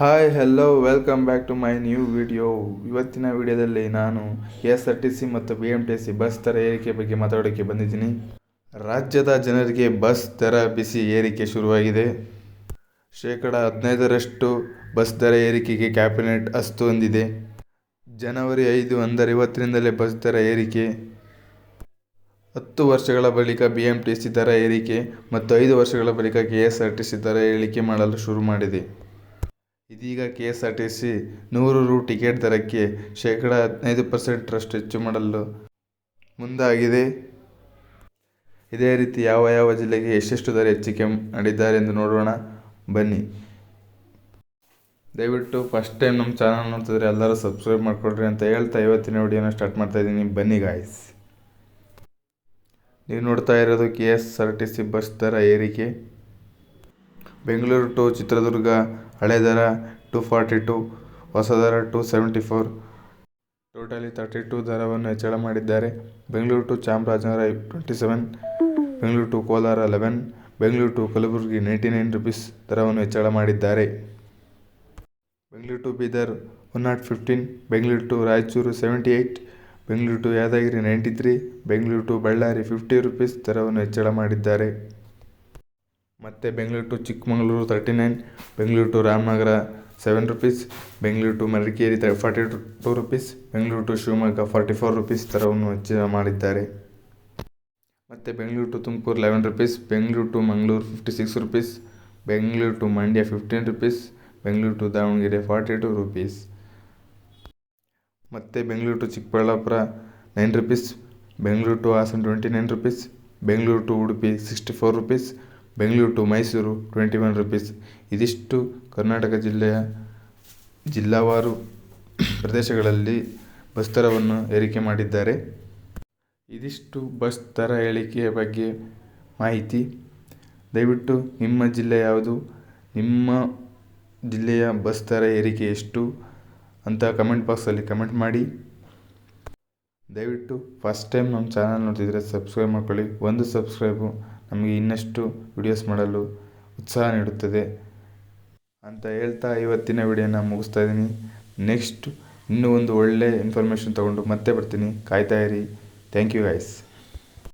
Hi hello welcome back to my new video ಇವತ್ತಿನ ವಿಡಿಯೋದಲ್ಲಿ ನಾನು K S R T C ಮತ್ತು B M T C bus ದರ ಏರಿಕೆ ಬಗ್ಗೆ ಮಾತಾಡೋಕ್ಕೆ ಬಂದಿದ್ದೀನಿ. ರಾಜ್ಯದ ಜನರಿಗೆ ಬಸ್ ದರ ಬಿಸಿ ಏರಿಕೆ ಶುರುವಾಗಿದೆ. ಶೇಕಡ ಹದಿನೈದರಷ್ಟು ಬಸ್ ದರ ಏರಿಕೆಗೆ ಕ್ಯಾಬಿನೆಟ್ ಅಸ್ತು ಹೊಂದಿದೆ ಜನವರಿ ಐದು ಅಂದರೆ ಇವತ್ತಿನಿಂದಲೇ ಬಸ್ ದರ ಏರಿಕೆ. ಹತ್ತು ವರ್ಷಗಳ ಬಳಿಕ ಬಿ ಎಂ ಟಿ ಸಿ ದರ ಏರಿಕೆ ಮತ್ತು ಐದು ವರ್ಷಗಳ ಬಳಿಕ K S R T C ದರ ಏರಿಕೆ ಮಾಡಲು ಶುರು ಮಾಡಿದೆ. ಇದೀಗ K S R T C ನೂರು ರು ಟಿಕೆಟ್ ದರಕ್ಕೆ ಶೇಕಡ ಹದಿನೈದು ಪರ್ಸೆಂಟ್ರಷ್ಟು ಹೆಚ್ಚು ಮಾಡಲು ಮುಂದಾಗಿದೆ. ಇದೇ ರೀತಿ ಯಾವ ಯಾವ ಜಿಲ್ಲೆಗೆ ಎಷ್ಟೆಷ್ಟು ದರ ಹೆಚ್ಚಿಕೆ ಮಾಡಿದ್ದಾರೆ ಎಂದು ನೋಡೋಣ. ಬನ್ನಿ. ದಯವಿಟ್ಟು ಫಸ್ಟ್ ಟೈಮ್ ನಮ್ಮ ಚಾನಲ್ ನೋಡ್ತಿದ್ರೆ ಎಲ್ಲರೂ ಸಬ್ಸ್ಕ್ರೈಬ್ ಮಾಡ್ಕೊಳ್ರಿ ಅಂತ ಹೇಳ್ತಾ ಇವತ್ತಿನ ವಿಡಿಯೋನ ಸ್ಟಾರ್ಟ್ ಮಾಡ್ತಾ ಇದ್ದೀನಿ. ಬನ್ನಿ ಗಾಯ್ಸ್ ನೀವು ನೋಡ್ತಾ ಇರೋದು K S R T C bus ದರ ಏರಿಕೆ. ಬೆಂಗಳೂರು ಟು ಚಿತ್ರದುರ್ಗ ಹಳೆ ದರ ಟು ಫಾರ್ಟಿ ಟು ಹೊಸ ದರ to seventy four. Totally thirty two ದರವನ್ನು ಹೆಚ್ಚಳ ಮಾಡಿದ್ದಾರೆ. Bengaluru to Chamarajanagar twenty seven. Bengaluru to Kolar eleven. Bengaluru to Kalaburagi ninety nine rupees ದರವನ್ನು ಹೆಚ್ಚಳ ಮಾಡಿದ್ದಾರೆ. Bengaluru to Bidar one nought fifteen. Bengaluru to Raichur seventy eight. Bengaluru to Yadgir ninety three. Bengaluru to Ballari fifty rupees ದರವನ್ನು ಹೆಚ್ಚಳ ಮಾಡಿದ್ದಾರೆ. ಮತ್ತು Bengaluru to Chikkamagaluru thirty nine Bengaluru to Ramanagara seven rupees Bengaluru to Madikeri ತ forty two rupees Bengaluru to Shivamogga forty four rupees ದರವನ್ನು ಹೆಚ್ಚು ಮಾಡಿದ್ದಾರೆ ಮತ್ತು Bengaluru to Tumakuru eleven rupees Bengaluru to Mangaluru fifty six rupees Bengaluru to Mandya fifteen rupees Bengaluru to Davanagere forty two rupees ಮತ್ತು Bengaluru to Chikkaballapur nine rupees Bengaluru to Hassan twenty nine rupees Bengaluru to Udupi sixty four rupees Bengaluru to Mysuru twenty one rupees. ಇದಿಷ್ಟು ಕರ್ನಾಟಕ ಜಿಲ್ಲೆಯ ಜಿಲ್ಲಾವಾರು ಪ್ರದೇಶಗಳಲ್ಲಿ bus ದರವನ್ನು ಏರಿಕೆ ಮಾಡಿದ್ದಾರೆ. ಇದಿಷ್ಟು bus ದರ ಏರಿಕೆಯ ಬಗ್ಗೆ ಮಾಹಿತಿ. ದಯವಿಟ್ಟು ನಿಮ್ಮ ಜಿಲ್ಲೆ ಯಾವುದು? ನಿಮ್ಮ ಜಿಲ್ಲೆಯ ಬಸ್ ದರ ಏರಿಕೆ ಎಷ್ಟು? ಅಂತ ಕಮೆಂಟ್ ಬಾಕ್ಸಲ್ಲಿ ಕಮೆಂಟ್ ಮಾಡಿ. ದಯವಿಟ್ಟು ಫಸ್ಟ್ ಟೈಮ್ ನಮ್ಮ ಚಾನಲ್ ನೋಡ್ತಿದ್ರೆ ಸಬ್ಸ್ಕ್ರೈಬ್ ಮಾಡ್ಕೊಳ್ಳಿ. ಒಂದು ಸಬ್ಸ್ಕ್ರೈಬು ನಮಗೆ ಇನ್ನಷ್ಟು ವಿಡಿಯೋಸ್ ಮಾಡಲು ಉತ್ಸಾಹ ನೀಡುತ್ತದೆ ಅಂತ ಹೇಳ್ತಾ ಇವತ್ತಿನ ವಿಡಿಯೋನ ಮುಗಿಸ್ತಾ ಇದ್ದೀನಿ. ನೆಕ್ಸ್ಟ್ ಇನ್ನೂ ಒಂದು ಒಳ್ಳೆಯ ಇನ್ಫಾರ್ಮೇಷನ್ ತೊಗೊಂಡು ಮತ್ತೆ ಬರ್ತೀನಿ. ಕಾಯ್ತಾ ಇರಿ. Thank you guys